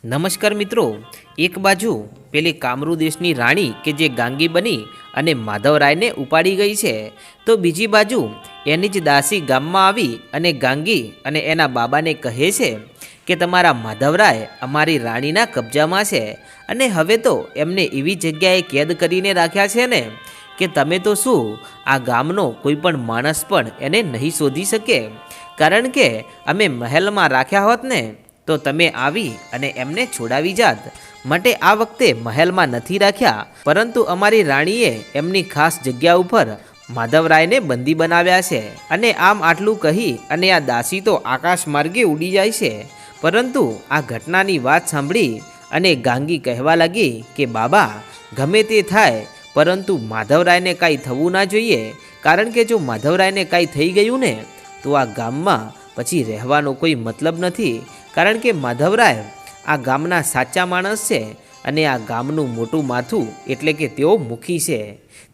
નમસ્કાર મિત્રો, એક બાજુ પેલી કામરૂ દેશની રાણી કે જે ગાંગી બની અને માધવરાયને ઉપાડી ગઈ છે, તો બીજી બાજુ એની જ દાસી ગામમાં આવી અને ગાંગી અને એના બાબાને કહે છે કે તમારા માધવરાય અમારી રાણીના કબજામાં છે અને હવે તો એમને એવી જગ્યાએ કેદ કરીને રાખ્યા છે ને, કે તમે તો શું આ ગામનો કોઈ પણ માણસ પણ એને નહીં શોધી શકે? કારણ કે અમે મહેલમાં રાખ્યા હોત ને તો તમે આવી અને એમને છોડાવી જાત. માટે આ વખતે મહેલમાં નથી રાખ્યા, પરંતુ અમારી રાણીએ એમની ખાસ જગ્યા ઉપર માધવરાયને બંદી બનાવ્યા છે. અને આમ આટલું કહી અને આ દાસી તો આકાશ માર્ગે ઉડી જાય છે. પરંતુ આ ઘટનાની વાત સાંભળી અને ગાંગી કહેવા લાગી કે, બાબા, ગમે તે થાય, પરંતુ માધવરાયને કાંઈ થવું ના જોઈએ. કારણ કે જો માધવરાયને કાંઈ થઈ ગયું ને, તો આ ગામમાં પછી રહેવાનો કોઈ મતલબ નથી. કારણ કે માધવરાય આ ગામના સાચા માણસ છે અને આ ગામનું મોટું માથું એટલે કે તેઓ મુખી છે.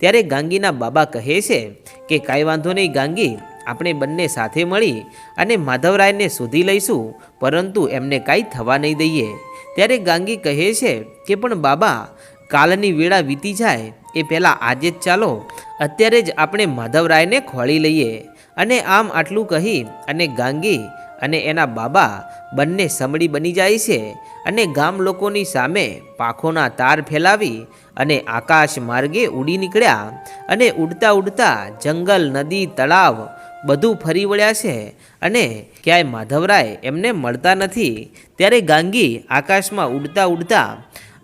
ત્યારે ગાંગીના બાબા કહે છે કે કાંઈ વાંધો નહીં ગાંગી, આપણે બંને સાથે મળી અને માધવરાયને શોધી લઈશું, પરંતુ એમને કાંઈ થવા નહીં દઈએ. ત્યારે ગાંગી કહે છે કે પણ બાબા, કાલની વેળા વીતી જાય, એ પહેલાં આજે જ ચાલો, અત્યારે જ આપણે માધવરાયને ખોળી લઈએ. અને આમ આટલું કહી અને ગાંગી અને એના બાબા બંને સમડી બની જાય છે અને ગામ લોકોની સામે પાંખોના તાર ફેલાવી અને આકાશ માર્ગે ઉડી નીકળ્યા અને ઉડતા ઉડતા જંગલ, નદી, તળાવ બધું ફરી વળ્યા છે અને ક્યાંય માધવરાય એમને મળતા નથી. ત્યારે ગાંગી આકાશમાં ઉડતા ઉડતા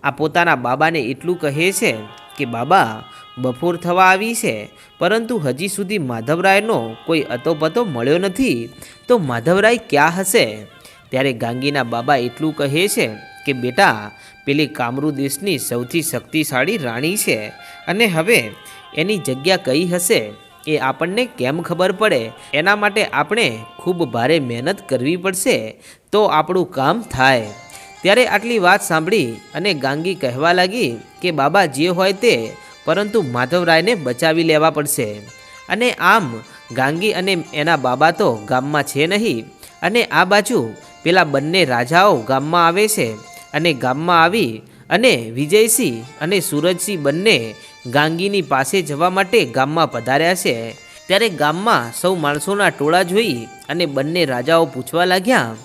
આ પોતાના બાબાને એટલું કહે છે કે, બાબા બપોર થવા આવી છે. પરંતુ હજી સુધી માધવરાયનો કોઈ અતોપતો મળ્યો નથી. તો માધવરાય ક્યાં હશે? ત્યારે ગાંગીના બાબા એટલું કહે છે કે, બેટા, પેલી કામરૂ દેશની સૌથી શક્તિશાળી રાણી છે. અને હવે એની જગ્યા કઈ હશે એ આપણને કેમ ખબર પડે? એના માટે આપણે ખૂબ ભારે મહેનત કરવી પડશે. તો આપણું કામ થાય. ત્યારે આટલી વાત સાંભળી અને ગાંગી કહેવા લાગી કે, બાબા, જે હોય તે પરંતુ માધવરાયને બચાવી લેવા પડશે. અને આમ ગાંગી અને એના બાબા તો ગામમાં છે નહીં. અને આ બાજુ પેલા બંને રાજાઓ ગામમાં આવે છે. અને ગામમાં આવી અને વિજયસિંહ અને સૂરજસિંહ બંને ગાંગીની પાસે જવા માટે ગામમાં પધાર્યા છે. ત્યારે ગામમાં સૌ માણસોના ટોળા જોઈ અને બંને રાજાઓ પૂછવા લાગ્યા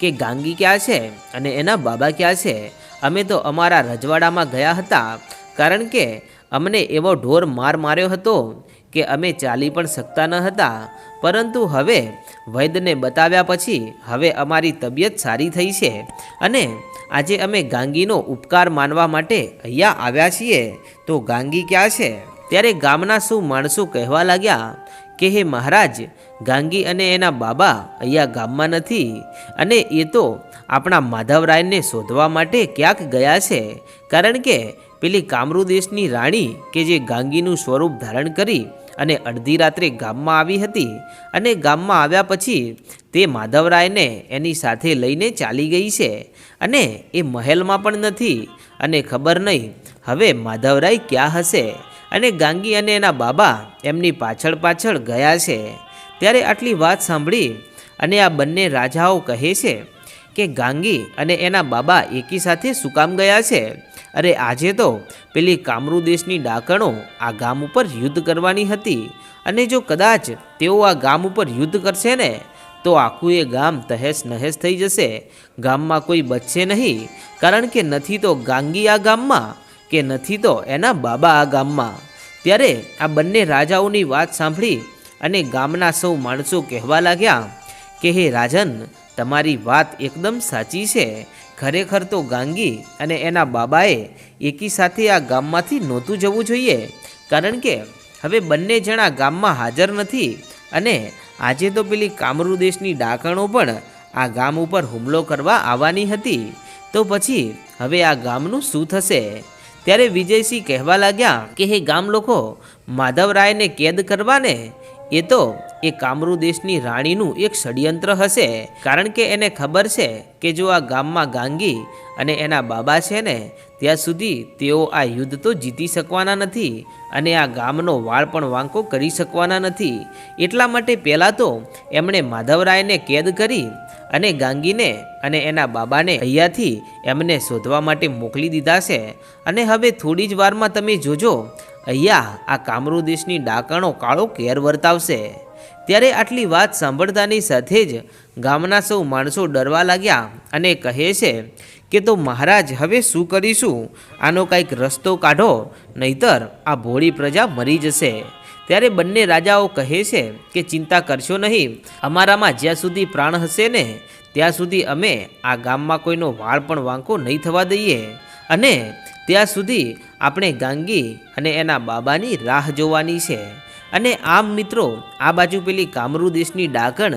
કે ગાંગી ક્યાં છે અને એના બાબા ક્યાં છે? અમે તો અમારા રજવાડામાં ગયા હતા. કારણ કે અમને એવો ઢોર માર માર્યો હતો કે અમે ચાલી પણ શકતા ન હતા. પરંતુ હવે વૈદ્યને બતાવ્યા પછી હવે અમારી તબિયત સારી થઈ છે અને આજે અમે ગાંગીનો ઉપકાર માનવા માટે અહીંયા આવ્યા છીએ. તો ગાંગી ક્યાં છે? ત્યારે ગામના શું માણસો કહેવા લાગ્યા કે, હે મહારાજ, ગાંગી અને એના બાબા અહીંયા ગામમાં નથી અને એ તો આપણા માધવરાયને શોધવા માટે ક્યાંક ગયા છે. કારણ કે પેલી કામરૂ દેશની રાણી કે જે ગાંગીનું સ્વરૂપ ધારણ કરી અને અડધી રાત્રે ગામમાં આવી હતી અને ગામમાં આવ્યા પછી તે માધવરાયને એની સાથે લઈને ચાલી ગઈ છે અને એ મહેલમાં પણ નથી અને ખબર નહીં હવે માધવરાય ક્યાં હશે અને ગાંગી અને એના બાબા એમની પાછળ પાછળ ગયા છે. ત્યારે આટલી વાત સાંભળી અને આ બંને રાજાઓ કહે છે કે ગાંગી અને એના બાબા એકી સાથે શું કામ ગયા છે? અરે આજે તો પેલી કામરૂ દેશની ડાકણો આ ગામ ઉપર યુદ્ધ કરવાની હતી. અને જો કદાચ તેઓ આ ગામ ઉપર યુદ્ધ કરશે ને, તો આખું એ ગામ તહેસ નહેસ થઈ જશે. ગામમાં કોઈ બચશે નહીં, કારણ કે નથી તો ગાંગી આ ગામમાં, કે નથી તો એના બાબા આ ગામમાં. ત્યારે આ બંને રાજાઓની વાત સાંભળી અને ગામના સૌ માણસો કહેવા લાગ્યા કે, હે રાજન, તમારી વાત એકદમ સાચી છે. ખરેખર તો ગાંગી અને એના બાબાએ એકી સાથે આ ગામમાંથી નહોતું જવું જોઈએ. કારણ કે હવે બંને જણા ગામમાં હાજર નથી અને આજે તો પેલી કામરૂ દેશની ડાકણો પણ આ ગામ ઉપર હુમલો કરવા આવવાની હતી. તો પછી હવે આ ગામનું શું થશે? ત્યારે વિજયસિંહ કહેવા લાગ્યા કે, હે ગામ લોકો, માધવરાયને કેદ કરવાને એ તો એ કામરૂ દેશની રાણીનું એક ષડયંત્ર હશે. કારણ કે એને ખબર છે કે જો આ ગામમાં ગાંગી અને એના બાબા છે ને, ત્યાં સુધી તેઓ આ યુદ્ધ તો જીતી શકવાના નથી અને આ ગામનો વાળ પણ વાંકો કરી શકવાના નથી. એટલા માટે પહેલાં તો એમણે માધવરાયને કેદ કરી અને ગાંગીને અને એના બાબાને અહીંયાથી એમને શોધવા માટે મોકલી દીધા છે. અને હવે થોડી જ વારમાં તમે જોજો અહીંયા, આ કામરૂ દેશની ડાકણો કાળો કેર વર્તાવશે. ત્યારે આટલી વાત સાંભળતાની સાથે જ ગામના સૌ માણસો ડરવા લાગ્યા અને કહે છે કે, તો મહારાજ, હવે શું કરીશું? આનો કાંઈક રસ્તો કાઢો, નહીતર આ ભોળી પ્રજા મરી જશે. ત્યારે બંને રાજાઓ કહે છે કે, ચિંતા કરશો નહીં, અમારામાં જ્યાં સુધી પ્રાણ હશે ને, ત્યાં સુધી અમે આ ગામમાં કોઈનો વાળ પણ વાંકો નહીં થવા દઈએ. અને ત્યાં સુધી આપણે ગાંગી અને એના બાબાની રાહ જોવાની છે. અને આમ મિત્રો, આ બાજુ પેલી કામરૂ દેશની ડાકણ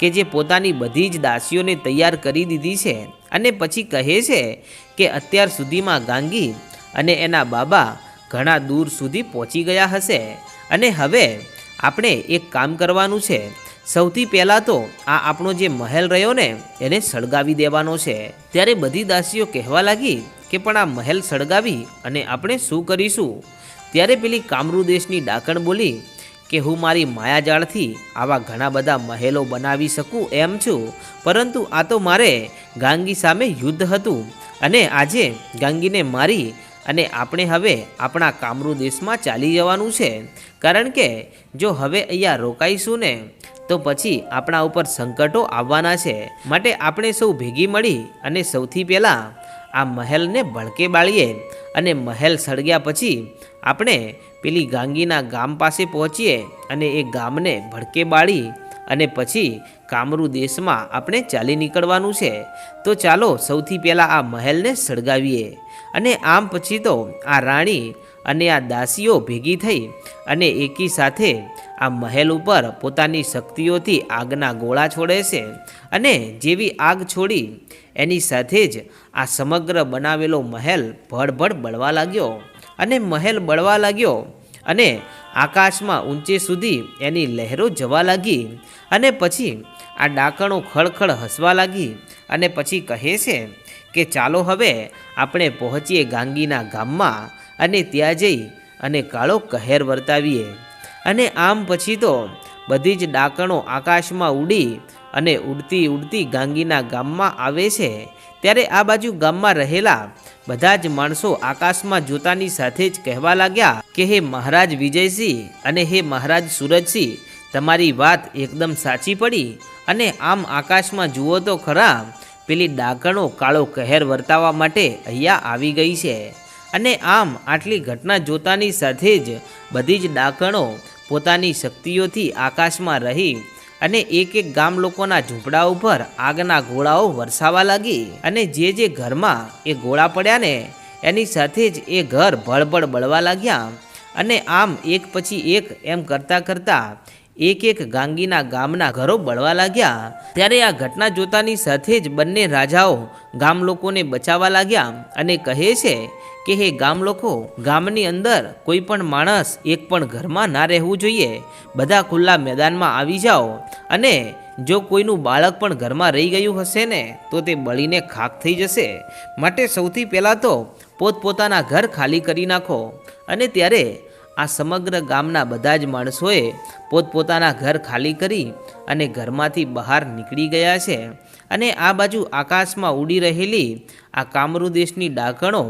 કે જે પોતાની બધી જ દાસીઓને તૈયાર કરી દીધી છે અને પછી કહે છે કે અત્યાર સુધીમાં ગાંગી અને એના બાબા ઘણા દૂર સુધી પહોંચી ગયા હશે. અને હવે આપણે એક કામ કરવાનું છે. સૌથી પહેલાં તો આ આપણો જે મહેલ રહ્યો ને, એને સળગાવી દેવાનો છે. ત્યારે બધી દાસીઓ કહેવા લાગી કે પણ આ મહેલ સળગાવી અને આપણે શું કરીશું? ત્યારે પેલી કામરૂ દેશની ડાકણ બોલી કે હું મારી માયાજાળથી આવા ઘણા બધા મહેલો બનાવી શકું એમ છું, પરંતુ આ તો મારે ગાંગી સામે યુદ્ધ હતું અને આજે ગાંગીને મારી અને આપણે હવે આપણા કામરૂ દેશમાં ચાલી જવાનું છે. કારણ કે જો હવે અહીંયા રોકાઈશું ને, તો પછી આપણા ઉપર સંકટો આવવાના છે. માટે આપણે સૌ ભેગી મળી અને સૌથી પહેલાં આ મહેલને ભડકે બાળીએ અને મહેલ સળગ્યા પછી આપણે પેલી ગાંગીના ગામ પાસે પહોંચીએ અને એ ગામને ભડકે બાળી અને પછી કામરૂ દેશમાં આપણે ચાલી નીકળવાનું છે. તો ચાલો સૌથી પહેલાં આ મહેલને સળગાવીએ અને આમ પછી તો આ રાણી અને આ દાસીઓ ભેગી થઈ અને એકી સાથે આ મહેલ ઉપર પોતાની શક્તિઓથી આગના ગોળા છોડે છે અને જેવી આગ છોડી એની સાથે જ આ સમગ્ર બનાવેલો મહેલ ભડભડ બળવા લાગ્યો અને મહેલ બળવા લાગ્યો અને આકાશમાં ઊંચે સુધી એની લહેરો જવા લાગી અને પછી આ ડાકણો ખળખળ હસવા લાગી અને પછી કહે છે કે ચાલો હવે આપણે પહોંચીએ ગાંગીના ગામમાં અને ત્યાં જઈ અને કાળો કહેર વર્તાવીએ. અને આમ પછી તો બધી જ ડાકણો આકાશમાં ઉડી અને ઉડતી ઉડતી ગાંગીના ગામમાં આવે છે. ત્યારે આ બાજુ ગામમાં રહેલા બધા જ માણસો આકાશમાં જોતાની સાથે જ કહેવા લાગ્યા કે, હે મહારાજ વિજયસિંહ અને હે મહારાજ સુરજસિંહ, તમારી વાત એકદમ સાચી પડી. અને આમ આકાશમાં જુઓ તો ખરા, પેલી ડાકણો કાળો કહેર વર્તાવવા માટે અહીંયા આવી ગઈ છે. અને આમ આટલી ઘટના જોતાની સાથે જ બધી જ ડાકણો પોતાની શક્તિઓથી આકાશમાં રહી અને એક એક ગામ લોકોના ઝૂંપડા ઉપર આગના ગોળાઓ વરસાવા લાગી. અને જે જે ઘરમાં એ ગોળા પડ્યા ને, એની સાથે જ એ ઘર ભળભળ બળવા લાગ્યા. અને આમ એક પછી એક એમ કરતાં કરતાં એક એક ગાંગીના ગામના ઘરો બળવા લાગ્યા. ત્યારે આ ઘટના જોતાની સાથે જ બંને રાજાઓ ગામ લોકોને બચાવવા લાગ્યા અને કહે છે કે હે ગામ લોકો, ગામની અંદર કોઈ પણ માણસ એક પણ ઘરમાં ના રહેવું જોઈએ. બધા ખુલ્લા મેદાનમાં આવી જાઓ અને જો કોઈનું બાળક પણ ઘરમાં રહી ગયું હશે ને, તો તે બળીને ખાક થઈ જશે. માટે સૌથી પહેલાં તો પોતપોતાના ઘર ખાલી કરી નાખો અને ત્યારે આ સમગ્ર ગામના બધા જ માણસોએ પોતપોતાના ઘર ખાલી કરી અને ઘરમાંથી બહાર નીકળી ગયા છે. અને આ બાજુ આકાશમાં ઉડી રહેલી આ કામરૂ દેશની ડાકણો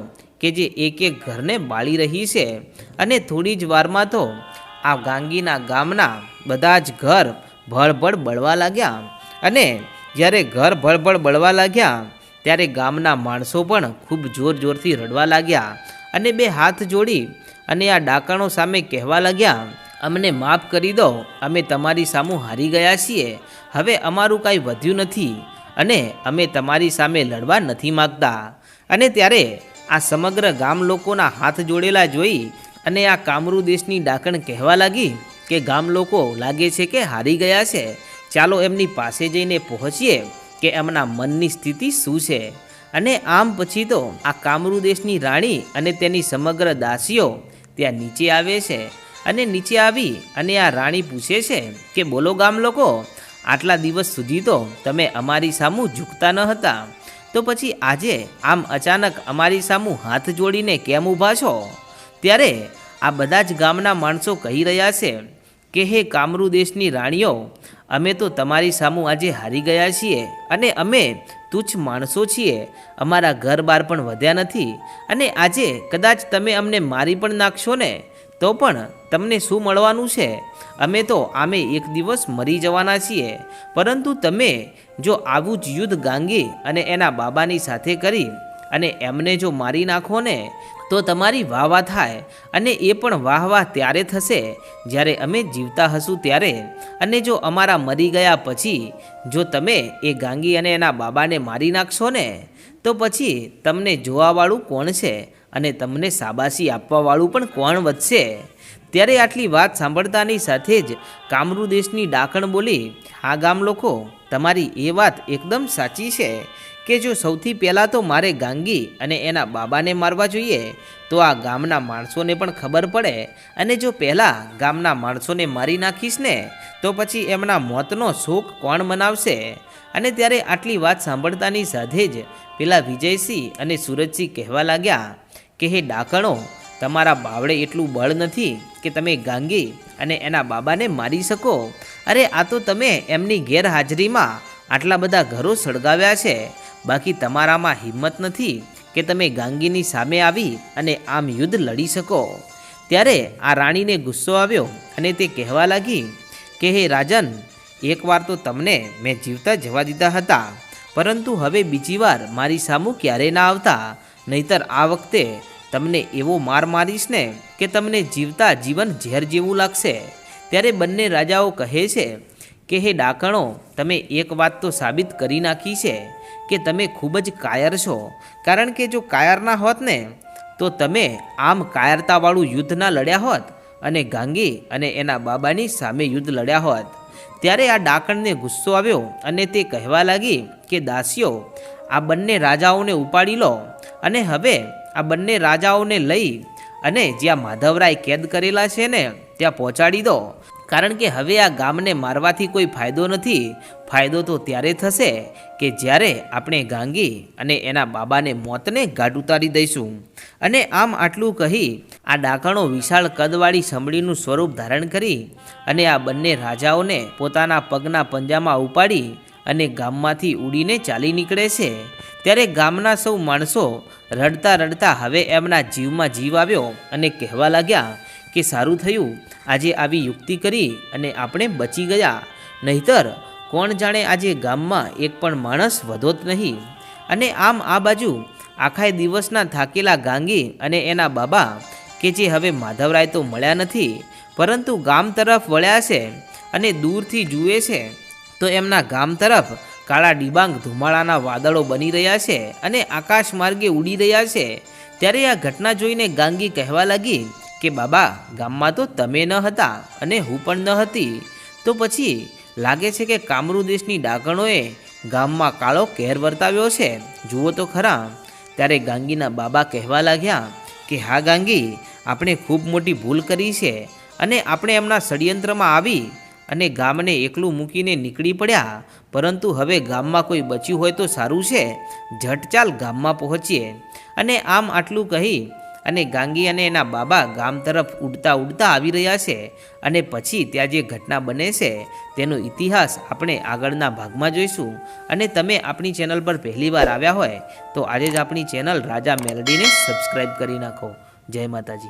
કે જે એક એક ઘરને બાળી રહી છે અને થોડી જ વારમાં તો આ ગાંગીના ગામના બધા જ ઘર ભળભળ બળવા લાગ્યા. અને જ્યારે ઘર ભળભળ બળવા લાગ્યા, ત્યારે ગામના માણસો પણ ખૂબ જોર જોરથી રડવા લાગ્યા અને બે હાથ જોડી અને આ ડાકણો સામે કહેવા લાગ્યા, અમને માફ કરી દો, અમે તમારી સામું હારી ગયા છીએ. હવે અમારું કાંઈ વધ્યું નથી અને અમે તમારી સામે લડવા નથી માગતા. અને ત્યારે આ સમગ્ર ગામ લોકોના હાથ જોડેલા જોઈ અને આ કામરૂ દેશની ડાકણ કહેવા લાગી કે ગામ લોકો લાગે છે કે હારી ગયા છે. ચાલો એમની પાસે જઈને પહોંચીએ કે એમના મનની સ્થિતિ શું છે. અને આમ પછી તો આ કામરૂ દેશની રાણી અને તેની સમગ્ર દાસીઓ ત્યાં નીચે આવે છે અને નીચે આવી અને આ રાણી પૂછે છે કે બોલો ગામ લોકો, આટલા દિવસ સુધી તો તમે અમારી સામું ઝૂકતા ન હતા. તો પછી આજે આમ અચાનક અમારી સામું હાથ જોડીને કેમ ઊભા છો? ત્યારે આ બધા જ ગામના માણસો કહી રહ્યા છે કે, હે કામરૂ દેશની રાણીઓ, અમે તો તમારી સામું આજે હારી ગયા છીએ અને અમે તુચ્છ માણસો છીએ. અમારા ઘર બાર પણ વધ્યા નથી અને આજે કદાચ તમે અમને મારી પણ નાખશો ને? તો પણ તમને શું મળવાનું છે? અમે તો આમે એક દિવસ મરી જવાના છીએ. પરંતુ તમે જો આવું જ યુદ્ધ ગાંગી અને એના બાબાની સાથે કરી અને એમને જો મારી નાખો ને, તો તમારી વાહ વાહ થાય અને એ પણ વાહ વાહ ત્યારે થશે જ્યારે અમે જીવતા હશું ત્યારે. અને જો અમારા મરી ગયા પછી જો તમે એ ગાંગી અને એના બાબાને મારી નાખશો ને, તો પછી તમને જોવાવાળું કોણ છે? અને તમને સાબાસી આપવાવાળું પણ કોણ વધશે? ત્યારે આટલી વાત સાંભળતાની સાથે જ કામરૂ દેશની ડાકણ બોલી, હા ગામ લોકો, તમારી એ વાત એકદમ સાચી છે કે જો સૌથી પહેલાં તો મારે ગાંગી અને એના બાબાને મારવા જોઈએ, તો આ ગામના માણસોને પણ ખબર પડે અને જો પહેલાં ગામના માણસોને મારી નાખીશ ને, તો પછી એમના મોતનો શોક કોણ મનાવશે? અને ત્યારે આટલી વાત સાંભળતાની સાથે જ પેલા વિજયસિંહ અને સુરજસિંહ કહેવા લાગ્યા કે હે ડાકણો, તમારા બાવળે એટલું બળ નથી કે તમે ગાંગી અને એના બાબાને મારી શકો? અરે, આ તો તમે એમની ગેરહાજરીમાં આટલા બધા ઘરો સળગાવ્યા છે. બાકી તમારામાં હિંમત નથી કે તમે ગાંગીની સામે આવી અને આમ યુદ્ધ લડી શકો. ત્યારે આ રાણીને ગુસ્સો આવ્યો અને તે કહેવા લાગી કે હે રાજન, એકવાર તો તમને મેં જીવતા જવા દીધા હતા, પરંતુ હવે બીજી વાર મારી સામું ક્યારે ના આવતા? નહીતર આ વખતે તમને એવો માર મારીશ ને કે તમને જીવતા જીવન ઝેર જેવું લાગશે. ત્યારે બંને રાજાઓ કહે છે કે, હે ડાકણો, તમે એક વાત તો સાબિત કરી નાખી છે કે તમે ખૂબ જ કાયર છો. કારણ કે જો કાયર ના હોત ને, તો તમે આમ કાયરતાવાળું યુદ્ધ ના લડ્યા હોત અને ગાંગી અને એના બાબાની સામે યુદ્ધ લડ્યા હોત. ત્યારે આ ડાકણને ગુસ્સો આવ્યો અને તે કહેવા લાગી કે, દાસીઓ, આ બંને રાજાઓને ઉપાડી લો. અને હવે આ બંને રાજાઓને લઈ અને જ્યાં માધવરાય કેદ કરેલા છે ને, ત્યાં પહોંચાડી દો. કારણ કે હવે આ ગામને મારવાથી કોઈ ફાયદો નથી. ફાયદો તો ત્યારે થશે કે જ્યારે આપણે ગાંગી અને એના બાબાને મોતને ગાઢ ઉતારી દઈશું. અને આમ આટલું કહી આ ડાકણો વિશાળ કદવાળી સમડીનું સ્વરૂપ ધારણ કરી અને આ બંને રાજાઓને પોતાના પગના પંજામાં ઉપાડી અને ગામમાંથી ઉડીને ચાલી નીકળે છે. ત્યારે ગામના સૌ માણસો રડતા રડતા હવે એમના જીવમાં જીવ આવ્યો અને કહેવા લાગ્યા કે સારું થયું, આજે આવી યુક્તિ કરી અને આપણે બચી ગયા. નહીતર કોણ જાણે આજે ગામમાં એક પણ માણસ વધોત નહીં. અને આમ આ બાજુ આખાય દિવસના થાકેલા ગાંગી અને એના બાબા કે જે હવે માધવરાય તો મળ્યા નથી, પરંતુ ગામ તરફ વળ્યા છે અને દૂરથી જુએ છે, તો એમના ગામ તરફ કાળા ડિબાંગ ધુમાડાના વાદળો બની રહ્યા છે અને આકાશ માર્ગે ઉડી રહ્યા છે. ત્યારે આ ઘટના જોઈને ગાંગી કહેવા લાગી કે, બાબા, ગામમાં તો તમે ન હતા અને હું પણ ન હતી. તો પછી લાગે છે કે કામરૂ દેશની ડાકણોએ ગામમાં કાળો કેર વર્તાવ્યો છે. જુઓ તો ખરા. ત્યારે ગાંગીના બાબા કહેવા લાગ્યા કે, હા ગાંગી, આપણે ખૂબ મોટી ભૂલ કરી છે અને આપણે એમના ષડયંત્રમાં આવી અને ગામને એકલું મૂકીને નીકળી પડ્યા. પરંતુ હવે ગામમાં કોઈ બચ્યું હોય તો સારું છે. ઝટચાલ ગામમાં પહોંચીએ. અને આમ આટલું કહી અને ગાંગી અને એના બાબા ગામ તરફ ઉડતા ઉડતા આવી રહ્યા છે. અને પછી ત્યાં જે ઘટના બને છે, તેનો ઇતિહાસ આપણે આગળના ભાગમાં જોઈશું. અને તમે આપણી ચેનલ પર પહેલીવાર આવ્યા હોય, તો આજે જ આપણી ચેનલ રાજા મેલડીને સબસ્ક્રાઈબ કરી નાખો. જય માતાજી.